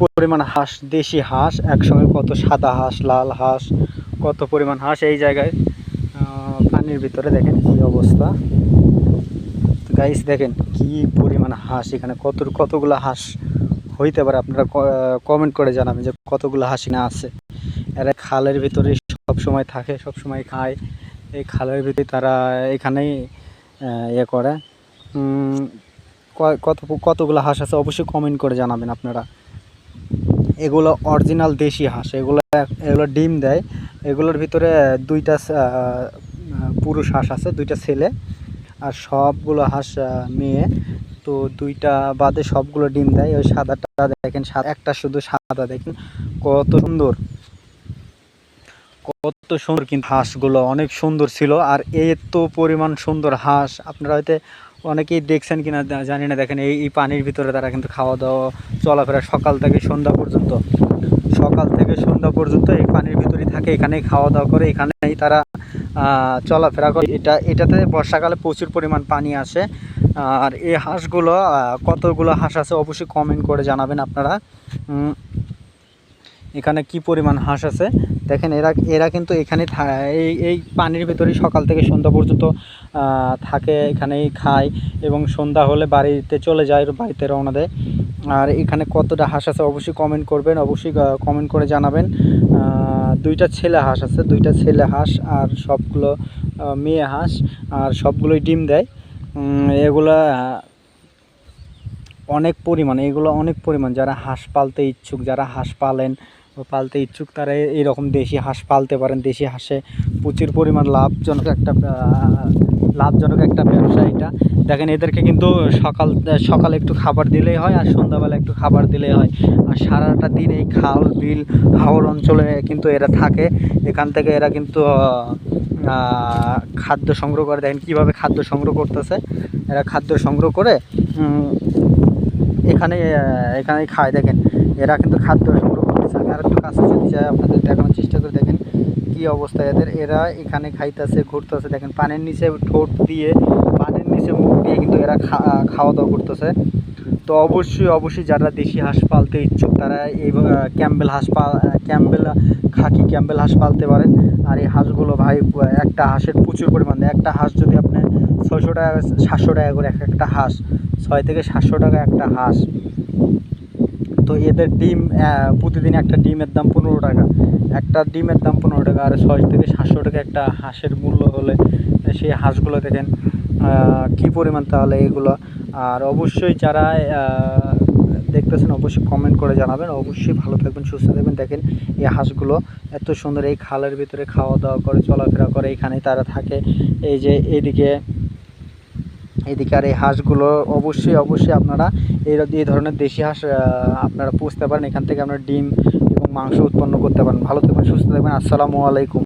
পরিমাণ হাঁস, দেশি হাঁস, একসঙ্গে কত সাদা হাঁস, লাল হাঁস, কত পরিমাণ হাঁস এই জায়গায় পানির ভিতরে দেখেন কি অবস্থা। গাইস দেখেন কি পরিমাণ হাঁস, এখানে কত, কতগুলো হাঁস হইতে পারে আপনারা কমেন্ট করে জানাবেন যে কতগুলো হাঁস না আছে। এরা খালের ভিতরে সব সময় থাকে, সব সময় খায়। এই খালের ভিতরে তারা এখানেই ইয়ে করে। কত, কতগুলো হাঁস আছে অবশ্যই কমেন্ট করে জানাবেন আপনারা। এগুলো অরিজিনাল দেশি হাঁস, এগুলো এগুলো ডিম দেয়। এগুলোর ভিতরে দুইটা পুরুষ হাঁস আছে, দুইটা ছেলে, আর সবগুলো হাঁস মেয়ে। তো দুইটা বাদে সবগুলো ডিম দেয়, ওই সাদাটা দেখেন একটা শুধু সাদা, দেখেন কত সুন্দর। কত সুন্দর কিন্তু হাঁসগুলো, অনেক সুন্দর ছিল, আর এত পরিমাণ সুন্দর হাঁস। আপনারা হয়তো অনেকেই দেখছেন কিনা জানি না, দেখেন এই এই পানির ভিতরে তারা কিন্তু খাওয়া দাওয়া, চলাফেরা সকাল থেকে সন্ধ্যা পর্যন্ত। সকাল থেকে সন্ধ্যা পর্যন্ত এই পানির ভিতরেই থাকে, এখানেই খাওয়া দাওয়া করে, এখানেই তারা চলাফেরা করে। এটা, এটাতে বর্ষাকালে প্রচুর পরিমাণ পানি আসে। আর এই হাঁসগুলো কতগুলো হাঁস আছে অবশ্যই কমেন্ট করে জানাবেন আপনারা। এখানে কি পরিমাণ হাঁস আছে? দেখেন, এরা এরা কিন্তু এখানে এই এই পানির ভিতরেই সকাল থেকে সন্ধ্যা পর্যন্ত থাকে, এখানেই খায় এবং সন্ধ্যা হলে বাড়িতে চলে যায়, বাড়িতে রওনা দেয়। আর এখানে কতটা হাঁস আছে অবশ্যই কমেন্ট করবেন, অবশ্যই কমেন্ট করে জানাবেন। দুইটা ছেলে হাঁস আছে, দুইটা ছেলে হাঁস আর সবগুলো মেয়ে হাঁস আর সবগুলোই ডিম দেয়। এগুলা অনেক পরিমাণ, এগুলো অনেক পরিমাণ, যারা হাঁস পালতে ইচ্ছুক, যারা হাঁস পালেন পালতে ইচ্ছুক, তারা এইরকম দেশি হাঁস পালতে পারেন। দেশি হাঁসে প্রচুর পরিমাণ লাভজনক একটা লাভজনক একটা ব্যবসা এটা। দেখেন, এদেরকে কিন্তু সকাল, সকালে একটু খাবার দিলেই হয় আর সন্ধ্যাবেলা একটু খাবার দিলেই হয়। আর সারাটা দিন এই খাল, বিল, হাওর অঞ্চলে কিন্তু এরা থাকে। এখান থেকে এরা কিন্তু খাদ্য সংগ্রহ করে। দেখেন কীভাবে খাদ্য সংগ্রহ করতেছে। এরা খাদ্য সংগ্রহ করে এখানে এখানে খায়। দেখেন, এরা কিন্তু খাদ্য সংগ্রহ করতেছে আমি আর একটু কাছে যদি যাই আপনাদের দেখানোর চেষ্টা করে দেখেন কি অবস্থা এদের। এরা এখানে খাইতেছে, ঘুরতেছে, দেখেন পানির নিচে ঠোঁট দিয়ে, পানির নিচে মুখ দিয়ে কিন্তু এরা খাওয়া দাওয়া করতেছে। তো অবশ্যই অবশ্যই যারা দেশি হাঁস পালতে ইচ্ছুক, তারা এই ক্যাম্বেল হাঁস পাল ক্যাম্বেল, খাকি ক্যাম্বেল হাঁস পালতে পারেন। আর এই হাঁসগুলো ভাই, একটা হাঁসের প্রচুর পরিমাণে। একটা হাঁস যদি আপনি ছয়শো টাকা, সাতশো টাকা করে এক একটা হাঁস, ছয় থেকে সাতশো টাকা একটা হাঁস। তো এদের ডিম প্রতিদিন একটা ডিমের দাম পনেরো টাকা। একটা ডিমের দাম পনেরো টাকা, আর ছয় থেকে সাতশো টাকা একটা হাঁসের মূল্য হলে, সেই হাঁসগুলো দেখেন কি পরিমাণ তাহলে এগুলো। আর অবশ্যই যারা দেখতেছেন, অবশ্যই কমেন্ট করে জানাবেন। অবশ্যই ভালো থাকবেন, সুস্থ থাকবেন। দেখেন, এই হাঁসগুলো এত সুন্দর, এই খালের ভিতরে খাওয়া দাওয়া করে, চলাফেরা করে এখানেই তারা থাকে। এই যে এইদিকে এদিকে আর এই হাঁসগুলো অবশ্যই অবশ্যই আপনারা এই এই ধরনের দেশি হাঁস আপনারা পুষতে পারেন। এখান থেকে আপনারা ডিম এবং মাংস উৎপন্ন করতে পারেন। ভালো থাকবেন, সুস্থ থাকবেন। আসসালামু আলাইকুম।